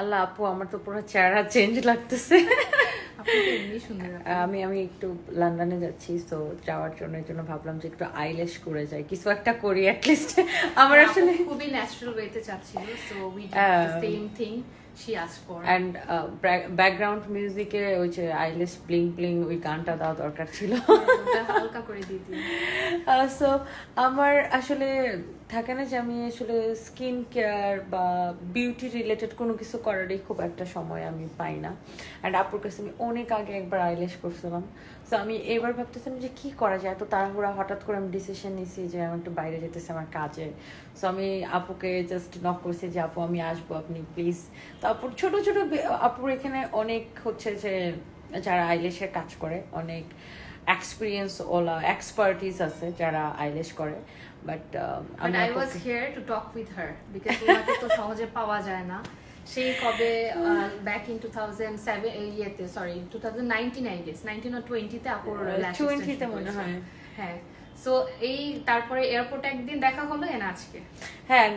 আল্লাহ আপু আমার তো পুরো চেহারা চেঞ্জ লাগতেছে। আমি আমি একটু লন্ডনে যাচ্ছি তো যাওয়ার জন্য এর জন্য ভাবলাম যে একটু আইলেশ করে যাই। কিছু একটা করি অ্যাটলিস্ট আমার আসলে খুবই ন্যাচারাল ওয়েতে চাচ্ছিল so we did the same thing she ask for and background মিউজিকে ওই যে আইলেশ ব্লিং ব্লিং ওই গানটা দেওয়া দরকার ছিল। ওটা হালকা করে দিয়ে সো আমার আসলে থাকে না যে আমি আসলে স্কিন কেয়ার বা বিউটি রিলেটেড কোনো কিছু করারই খুব একটা সময় আমি পাই না। অ্যান্ড আপুর কাছে আমি অনেক আগে একবার আইলেশ করছিলাম। সো আমি এবার ভাবতেছিলাম যে কি করা যায়? এত তাড়াহুড়া হঠাৎ করে আমি ডিসিশন নিয়েছি যে আমি একটু বাইরে যেতেছি আমার কাজে। সো আমি আপুকে জাস্ট নক করছি যে আপু আমি আসব আপনি প্লিজ তো আপুর ছোট ছোট আপুর এখানে অনেক হচ্ছে যে যারা আইলেশের কাজ করে অনেক এক্সপিরিয়েন্স ওলা এক্সপার্টিস আছে যারা আইলেশ করে। But I was here to talk with her because ওনাকে তো সহজে পাওয়া যায় না। সেই কবে back in two thousand seven ইয়েতে sorry two thousand nineteen I guess nineteen ও টোয়েন্টিতে আপুর lash 20 তে extension মনে হয়। হ্যাঁ সো এই তারপরে এয়ারপোর্টে একদিন দেখা হলো এন আজকে হ্যাঁ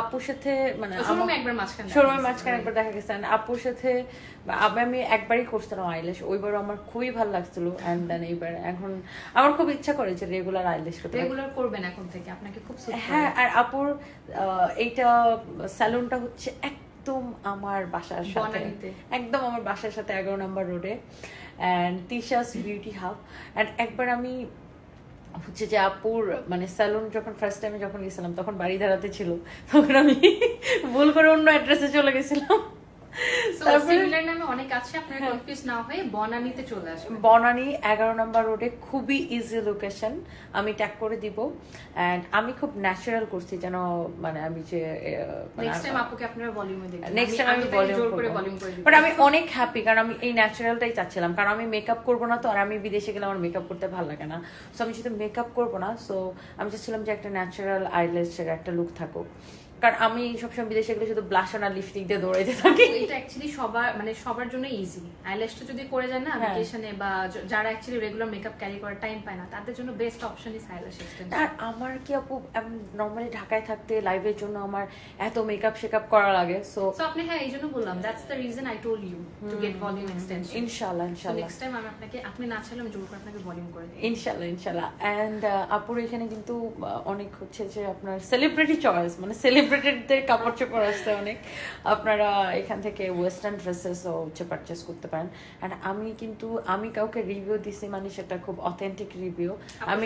আপুর সাথে মানে শোরুমে একবার মাঝখানে গেছে। মাঝখানে একবার দেখা গেছে আপুর সাথে আমি একবারই করছিলাম আইলেশ ওইবার আমার খুবই ভালো লাগছিল দেন এইবার এখন আমার খুব ইচ্ছা করে যে রেগুলার আইলেশ করতে রেগুলার করবেন এখন থেকে আপনাকে খুব হ্যাঁ আর আপুর আহ, এইটা স্যালুনটা হচ্ছে একদম আমার বাসার সাথে। একদম আমার বাসার সাথে এগারো নম্বর রোডে। And Tisha's beauty hub and একবার আমি হচ্ছে যে আপুর মানে স্যালুন যখন ফার্স্ট টাইমে যখন গেছিলাম তখন বাড়ি দাঁড়াতে ছিল তখন আমি ভুল করে অন্য অ্যাড্রেসে চলে গেছিলাম। সিমিলার নামে অনেক আছে আপনার হ্যাঁ। কনফিউজ না হয়ে বনানীতে চলে আসবেন। বনানী এগারো নম্বর রোডে খুবই ইজি লোকেশন আমি ট্যাগ করে দিব। অ্যান্ড আমি খুব ন্যাচারাল করছি যেন মানে আমি যে নেক্সট টাইম আপুকে আপনার ভলিউমে দেখবেন নেক্সট টাইম আমি তাকে ভলিউম করে ভলিউম করে বাট আমি অনেক হ্যাপি কারণ আমি এই ন্যাচারালটাই চাচ্ছিলাম। কারণ আমি মেকআপ করব না তো আর আমি বিদেশে গেলে আমার মেকআপ করতে ভালো লাগে না। সো আমি শুধু মেকআপ করব না সো আমি চাচ্ছিলাম যে একটা ন্যাচারাল আইলেসের একটা লুক থাকুক। কারণ আমি সবসময় বিদেশে গেলে শুধু ব্লাশন আর লিপস্টিক দিয়ে দৌড়াইতে থাকি। এটা অ্যাকচুয়ালি সবার মানে সবার জন্য ইজি আইল্যাশটা যদি করে যায় না। ভ্যাকেশনে বা যারা অ্যাকচুয়ালি রেগুলার মেকআপ ক্যারি করার টাইম পায় না তাদের জন্য best option is eyelash extension আর আমার কি আপু নর্মালি ঢাকায় থাকতে লাইভের জন্য আমার এত মেকআপ শেকআপ করা লাগে সো সো আপনি হ্যাঁ এই জন্য বললাম that's the reason I told you to get volume extension ইনশাল্লাহ সো ইনশাল্লাহ নেক্সট টাইম আমি আপনাকে আপনি না চাইলে আমি জোর করে আপনাকে ভলিউম করে দিই। ইনশাল্লাহ ইনশাল্লাহ অ্যান্ড আপুর এখানে কিন্তু অনেক হচ্ছে যে আপনার সেলিব্রিটি চয়েস মানে সেলিব্রিটিদের কাপড় চোপড় আসছে অনেক। আপনারা এখান থেকে ওয়েস্টার্ন ড্রেসেসও হচ্ছে পারচেস করতে পারেন। অ্যান্ড আমি কিন্তু আমি কাউকে রিভিউ দিছি মানে সেটা খুব অথেন্টিক রিভিউ আমি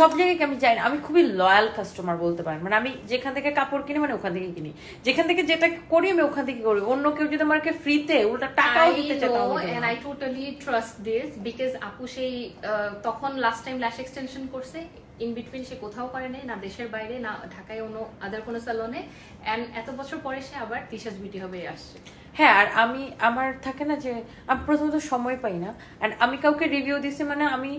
সব জায়গায় আমি যাই না? আমি খুবই লয়াল কাস্টমার বলতে পারেন। মানে আমি যেখান থেকে কাপড় কিনি মানে ওখান থেকে কিনি। যেখান থেকে যেটা করি আমি ওখান থেকে করি। অন্য কেউ যদি আমাকে ফ্রিতে উল্টা টাকাও দিতে চায় and I totally trust this because আপু সেই তখন লাস্ট টাইম ল্যাশ এক্সটেনশন করছে ইন বিটুইন সে কোথাও করে নাই না দেশের বাইরে না ঢাকায় অন্য আদার কোনো স্যালনে এন্ড এত বছর পরে সে আবার তিশাস বিউটি হবে আসছে। হ্যাঁ আর আমি আমার থাকে না যে আমি প্রথমত সময় পাই না। অ্যান্ড আমি কাউকে রিভিউ দিছি মানে আমি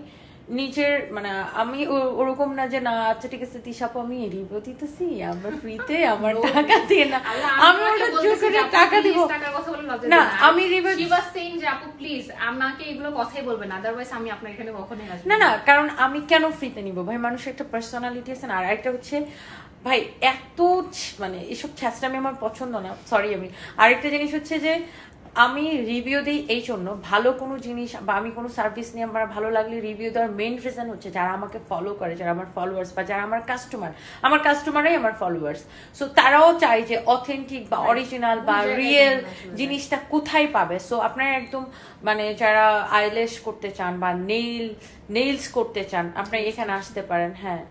নিজের মানে আমি ওরকম না যে না আচ্ছা ঠিক আছে তিশাপু আমি রিভিউ দিতেছি আমার ফ্রিতে আমার টাকা দিয়ে না। আমি ওটা টাকা দিব। লজ্জা না, আমি যে আপু প্লিজ আমাকে এগুলো কথাই বলবেন আদারওয়াইজ আমি আপনার এখানে কখনোই আসব না না। কারণ আমি কেন ফ্রিতে নিব? ভাই মানুষের একটা পার্সোনালিটি আছে না আর একটা হচ্ছে ভাই এত মানে এসব ছ্যাঁচড়ামি আমার পছন্দ না সরি আমি। আরেকটা জিনিস হচ্ছে যে আমি রিভিউ দিই এই জন্য। ভালো কোনো জিনিস বা আমি কোনো সার্ভিস নিয়ে আমার ভালো লাগলে রিভিউ দেওয়ার মেইন রিজন হচ্ছে যারা আমাকে ফলো করে যারা আমার ফলোয়ার্স বা যারা আমার কাস্টমার আমার কাস্টমারই আমার ফলোয়ার্স সো তারাও চায় যে অথেন্টিক বা অরিজিনাল বা রিয়েল জিনিসটা কোথায় পাবে। সো আপনারা একদম মানে যারা আইলেশ করতে চান বা নেইল নেইলস করতে চান আপনারা এখানে আসতে পারেন হ্যাঁ।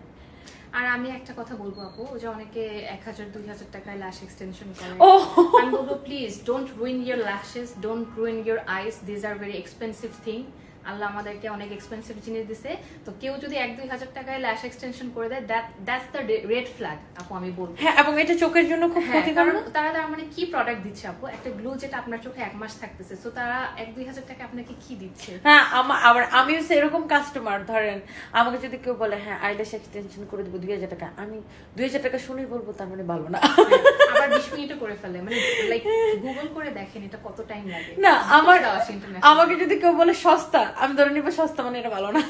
আর আমি একটা কথা বলব আপু যে অনেকে এক হাজার দুই হাজার টাকায় ল্যাশ এক্সটেনশন করে। আমি বলব please don't ruin your lashes don't ruin your eyes these are very expensive thing আল্লাহ আমাদেরকে অনেক এক্সপেন্সিভ জিনিস দিছে। তো কেউ যদি এক দুই হাজার টাকায় ল্যাশ এক্সটেনশন করে দেয় that that's the red flag আপু আমি বলব। হ্যাঁ এবং এটা চোখের জন্য খুব হ্যাঁ, ক্ষতিকর কারণ তারা তার মানে কি প্রোডাক্ট দিচ্ছে আপু? একটা গ্লু যেটা আপনার চোখে এক মাস থাকতেছে তো তারা এক দুই হাজার টাকা আপনাকে কি দিচ্ছে? হ্যাঁ আমার আবার আমিও এরকম কাস্টমার ধরেন আমাকে যদি কেউ বলে হ্যাঁ আইলেশ এক্সটেনশন করে দেবো দুই হাজার টাকা আমি দুই হাজার টাকা শুনেই বলব তার মানে ভালো না। আবার বিশ মিনিটে করে ফেলে মানে লাইক গুগল করে দেখেন এটা কত টাইম লাগে। না আমার। আমাকে যদি কেউ বলে সস্তা আমি ধরে নিবো সস্তা মানে এটা ভালো না।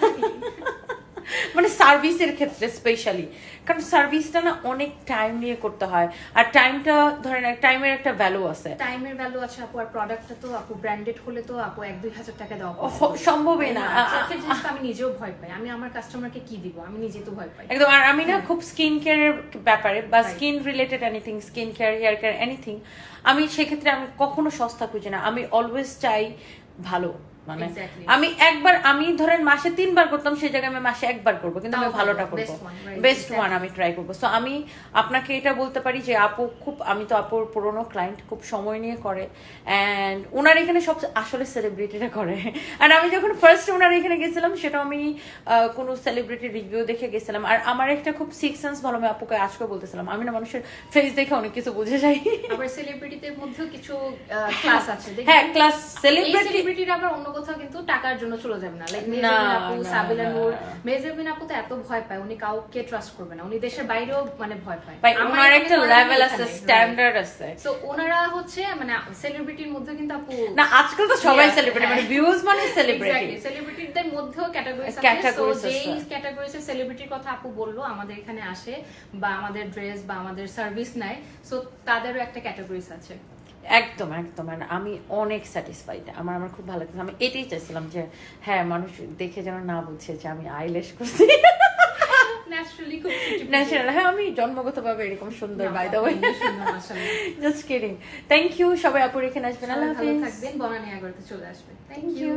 মানে সার্ভিসের ক্ষেত্রে স্পেশালি কারণ সার্ভিসটা না অনেক টাইম নিয়ে করতে হয়। আর টাইমটা ধরেন টাইমের একটা ভ্যালু আছে। টাইমের ভ্যালু আছে আপু আর প্রোডাক্টটা তো আপু ব্র্যান্ডেড হলে তো আপু এক দুই হাজার টাকা দেওয়া সম্ভবই না। চোখের আমি নিজেও ভয় পাই। আমি আমার কাস্টমারকে কি দিব? আমি নিজে তো ভয় পাই। একদম আর আমি না খুব স্কিন কেয়ারের ব্যাপারে বা skin related anything skin care hair care anything আমি সেক্ষেত্রে আমি কখনো সস্তা খুঁজি না। আমি অলওয়েজ চাই ভালো। মানে. আমি একবার আমি ধরেন মাসে তিনবার করতাম সেই জায়গায় আমি মাসে একবার করব কিন্তু আমি ভালোটা ভালো, করব। বেস্ট ওয়ান আমি ট্রাই করব। সো আমি আপনাকে এটা বলতে পারি যে আপু খুব আমি তো আপুর পুরোনো ক্লায়েন্ট খুব সময় নিয়ে করে। অ্যান্ড ওনার এখানে সব আসলে সেলিব্রিটিরা করে। আর আমি যখন ফার্স্ট ওনার এখানে গেছিলাম সেটা আমি কোনো সেলিব্রিটি রিভিউ দেখে গেছিলাম। আর আমার একটা খুব সিক্স সেন্স ভালো আমি আপুকে আজকে বলতেছিলাম। আমি না মানুষের ফেস দেখে অনেক কিছু বুঝে যাই। আবার সেলিব্রিটিদের মধ্যেও কিছু ক্লাস আছে হ্যাঁ ক্লাস সেলিব্রিটি সেলিব্রিটিরা আবার অন্য কোথাও কিন্তু টাকার জন্য চলে যাবে না। লাইক না, আপু সাবিলা নূর মেজেবিন আপু তো এত ভয় পায় উনি কাউকে ট্রাস্ট করবে না। উনি দেশের বাইরেও মানে ভয় পায়। ওনার একটা লেভেল আছে স্ট্যান্ডার্ড আছে। So, ওনারা হচ্ছে মানে সেলিব্রিটির মধ্যে কিন্তু আপু না আজকাল তো সবাই সেলিব্রিটি মানে। ভিউজ মানে সেলিব্রিটি সেলিব্রিটিদের মধ্যেও ক্যাটাগরিজ আছে। সো যেই আছে। সেলিব্রিটির কথা আপু বলল আমাদের এখানে আসে বা আমাদের ড্রেস বা আমাদের সার্ভিস নেয় সো তাদেরও একটা ক্যাটাগরিজ আছে। একদম একদম। আমি অনেক স্যাটিসফাইড আমার আমার খুব ভালো লাগছে আমি এটাই চাইছিলাম যে হ্যাঁ মানুষ দেখে যেন না বুঝছে যে আমি আইলেশ করছি। ন্যাচারালি হ্যাঁ আমি জন্মগতভাবে এরকম সুন্দর না, বাই দ্য ওয়ে আপনি সুন্দর মাশাআল্লাহ। জাস্ট কিডিং থ্যাংক ইউ সবাই আপুর এখানে আসবেন। আল্লাহ হাফিজ। থাকবেন। বনানী চলে আসবেন। Thank you